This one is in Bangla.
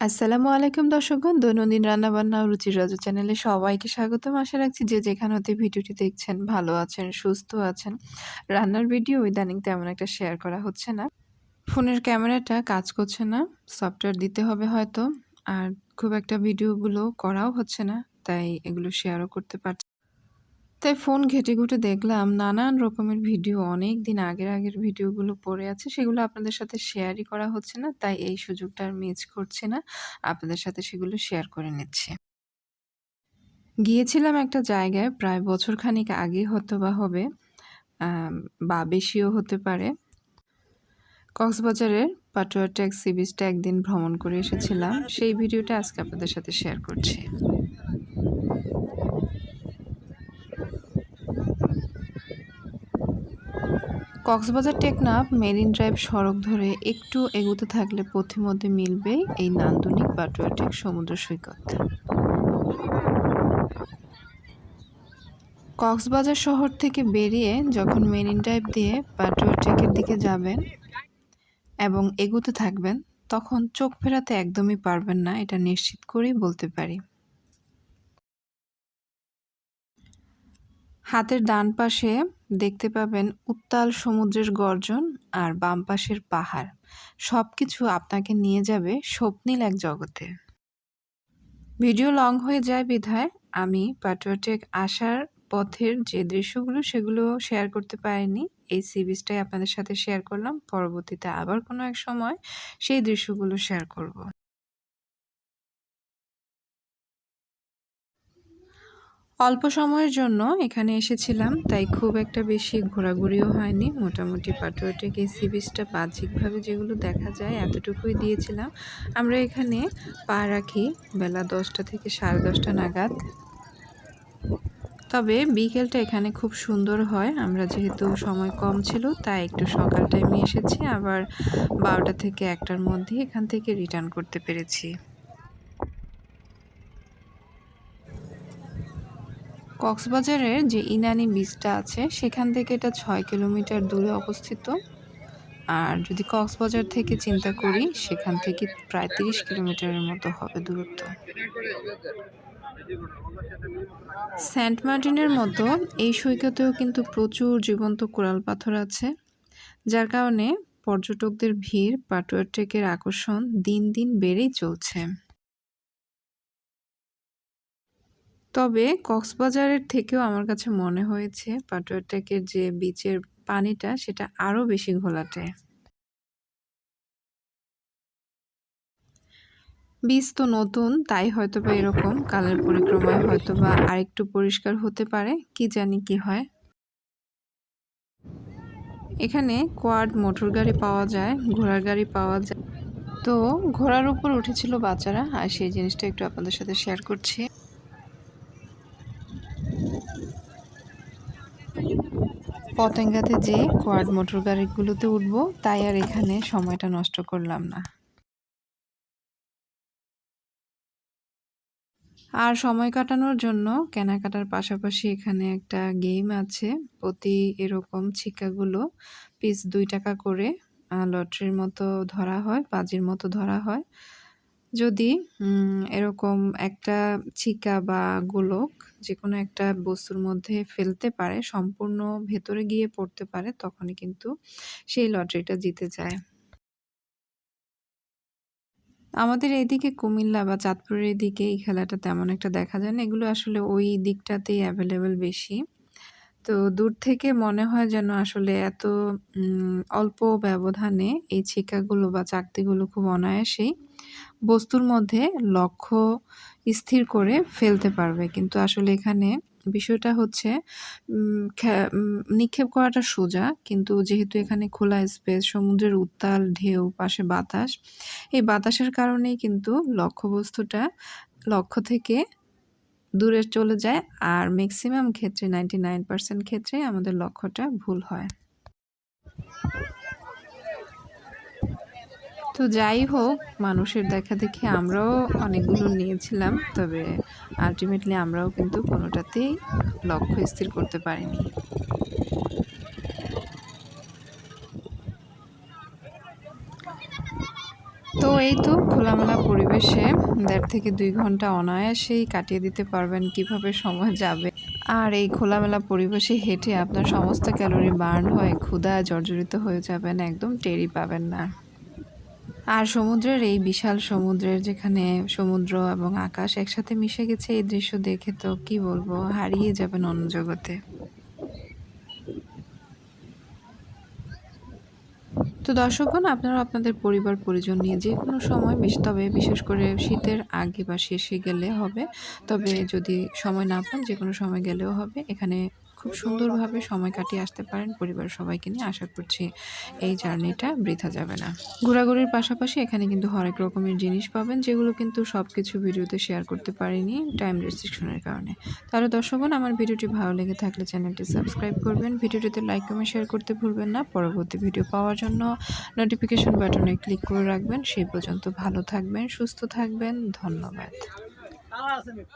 আসসালামু আলাইকুম দর্শকগণ দৈনন্দিন রান্নাবান্না রুচির রাজু চ্যানেলে সবাইকে স্বাগতম। আশা রাখছি যে যেখান হতে ভিডিওটি দেখছেন, ভালো আছেন, সুস্থ আছেন। রান্নার ভিডিও ইদানিং তেমন একটা শেয়ার করা হচ্ছে না। ফোনের ক্যামেরাটা কাজ করছে না, সফটওয়্যার দিতে হবে হয়তো, আর খুব একটা ভিডিওগুলো করাও হচ্ছে না, তাই এগুলো শেয়ারও করতে পারছি তাই ফোন ঘেটে ঘুটে দেখলাম নানান রকমের ভিডিও, অনেক দিন আগের আগের ভিডিওগুলো পড়ে আছে, সেগুলো আপনাদের সাথে শেয়ারই করা হচ্ছে না, তাই এই সুযোগটা আর মিস করছি না, আপনাদের সাথে সেগুলো শেয়ার করে নিচ্ছি। গিয়েছিলাম একটা জায়গায়, প্রায় বছর খানিক আগে হয়তো বা হবে বা বেশিও হতে পারে। কক্সবাজারের পাটুয়া ট্যাক্স সি বিচটা একদিন ভ্রমণ করে এসেছিলাম, সেই ভিডিওটা আজকে আপনাদের সাথে শেয়ার করছি। কক্সবাজার টেকনাফ, মেরিন ড্রাইভ সড়ক ধরে একটু এগোতে থাকলে পথিমধ্যে মিলবে এই নান্দনিক বাটুয়াটেক সমুদ্র সৈকত। কক্সবাজার শহর থেকে বেরিয়ে যখন মেরিন ড্রাইভ দিয়ে বাটুয়াটেকের দিকে যাবেন এবং এগোতে থাকবেন, তখন চোখ ফেরাতে একদমই পারবেন না, এটা নিশ্চিত করেই বলতে পারি। হাতের ডান পাশে দেখতে পাবেন উত্তাল সমুদ্রের গর্জন আর বাম পাশের পাহাড়। সব কিছু আপনাকে নিয়ে যাবে স্বপ্নিল এক জগতে। ভিডিও লং হয়ে যায় বিধায়। আমি পাটুয়াটেক আসার পথের যে দৃশ্যগুলো সেগুলো শেয়ার করতে পারিনি। এই সি বিচটাই আপনাদের সাথে শেয়ার করলাম। পরবর্তীতে আবার কোনো এক সময় সেই দৃশ্যগুলো শেয়ার করব। অল্প সময়ের জন্য এখানে এসেছিলাম, তাই খুব একটা বেশি ঘোরাঘুরিও হয়নি। মোটামুটি পাটুয়াটেক এই সি বিচটা বাহ্যিকভাবে যেগুলো দেখা যায় এতটুকুই দিয়েছিলাম। আমরা এখানে পা রাখি বেলা দশটা থেকে সাড়ে দশটা নাগাদ। তবে বিকেলটা এখানে খুব সুন্দর হয়, আমরা যেহেতু সময় কম ছিল, তাই একটু সকাল টাইমে এসেছি, আবার বারোটা থেকে একটার মধ্যে এখান থেকে রিটার্ন করতে পেরেছি। কক্সবাজারের যে ইনানি বিচটা আছে, সেখান থেকে এটা ছয় কিলোমিটার দূরে অবস্থিত। আর যদি কক্সবাজার থেকে চিন্তা করি, সেখান থেকে প্রায় তিরিশ কিলোমিটারের মতো হবে দূরত্ব। সেন্ট মার্টিনের মতো এই সৈকতেও কিন্তু প্রচুর জীবন্ত কোরাল পাথর আছে, যার কারণে পর্যটকদের ভিড়, পাটুয়ার ট্রেকের আকর্ষণ দিন দিন বেড়েই চলছে। তবে কক্সবাজারের থেকেও আমার কাছে মনে হয়েছে পাটুয়া ট্রেকের যে বিচের পানিটা, সেটা আরও বেশি ঘোলাটে। বীজ তো নতুন, তাই হয়তো বা এরকম। কালের পরিক্রমায় হয়তো বা আরেকটু পরিষ্কার হতে পারে, কি জানি কি হয়। এখানে কোয়াড মোটর গাড়ি পাওয়া যায়, ঘোড়ার গাড়ি পাওয়া যায়। তো ঘোড়ার উপর উঠেছিল বাচ্চারা, আর সেই জিনিসটা একটু আপনাদের সাথে শেয়ার করছি। পতেঙ্গাতে যে কোয়াড মোটর গাড়িগুলোতে উঠবো, তাই আর এখানে সময়টা নষ্ট করলাম না। আর সময় কাটানোর জন্য কেনাকাটার পাশাপাশি এখানে একটা গেম আছে, প্রতি এরকম ছিকাগুলো পিস দুই টাকা করে লটারির মতো ধরা হয়, বাজির মতো ধরা হয়। যদি এরকম একটা ছিকা বা গোলক যে কোনো একটা বস্তুর মধ্যে ফেলতে পারে, সম্পূর্ণ ভেতরে গিয়ে পড়তে পারে, তখনই কিন্তু সেই লটারিটা জিতে যায়। আমাদের এইদিকে কুমিল্লা বা চাঁদপুরের এদিকে এই খেলাটা তেমন একটা দেখা যায় না। এগুলো আসলে ওই দিকটাতেই অ্যাভেলেবেল বেশি। তো দূর থেকে মনে হয় যেন আসলে এত অল্প ব্যবধানে এই ছিকাগুলো বা চাকতিগুলো খুব অনায়াসেই বস্তুর মধ্যে লক্ষ্য স্থির করে ফেলতে পারবে। কিন্তু আসলে এখানে বিষয়টা হচ্ছে নিক্ষেপ করাটা সোজা। কিন্তু যেহেতু এখানে খোলা স্পেস সমুদ্রের উত্তাল ঢেউ, পাশে বাতাস, এই বাতাসের কারণেই কিন্তু লক্ষ্যবস্তুটা, লক্ষ্য থেকে দূরে চলে যায়। আর ম্যাক্সিমাম ক্ষেত্রে নাইনটি নাইন পার্সেন্ট ক্ষেত্রে আমাদের লক্ষ্যটা ভুল হয়। তো যাই হোক, মানুষের দেখা দেখে আমরাও অনেকগুলো নিয়েছিলাম, তবে আলটিমেটলি আমরাও কিন্তু কোনোটাতেই লক্ষ্য স্থির করতে পারিনি। তো এই তো খোলামেলা পরিবেশে দেড় থেকে দুই ঘণ্টা অনায়াসেই কাটিয়ে দিতে পারবেন কীভাবে সময় যাবে। আর এই খোলামেলা পরিবেশে হেঁটে আপনার সমস্ত ক্যালোরি বার্ন হয়ে, ক্ষুধা জর্জরিত হয়ে যাবেন, একদম টেরি পাবেন না। আর সমুদ্রের এই বিশাল সমুদ্রের যেখানে সমুদ্র এবং আকাশ একসাথে মিশে গেছে, এই দৃশ্য দেখে তো কি বলব, হারিয়ে যাবেন অন্য জগতে। তো দর্শকগণ, আপনারা আপনাদের পরিবার, পরিজন নিয়ে যে কোনো সময় বেশ, তবে বিশেষ করে শীতের আগে বা শেষে গেলে হবে। তবে যদি সময় না পান, যে কোনো সময় গেলেও হবে। এখানে খুব সুন্দরভাবে সময় কাটিয়ে আসতে পারেন পরিবার সবাইকে নিয়ে। আশা করছি এই জার্নিটা বৃথা যাবে না। ঘোরাঘুরির পাশাপাশি এখানে কিন্তু হরেক রকমের জিনিস পাবেন, যেগুলো কিন্তু সব কিছু ভিডিওতে শেয়ার করতে পারিনি টাইম রেস্ট্রিকশনের কারণে। তাহলে দর্শকগণ আমার ভিডিওটি ভালো লেগে থাকলে চ্যানেলটি সাবস্ক্রাইব করবেন। ভিডিওটিতে লাইক, কমেন্ট, শেয়ার করতে ভুলবেন না। পরবর্তী ভিডিও পাওয়ার জন্য নোটিফিকেশন বাটনে ক্লিক করে রাখবেন। সেই পর্যন্ত ভালো থাকবেন, সুস্থ থাকবেন। ধন্যবাদ।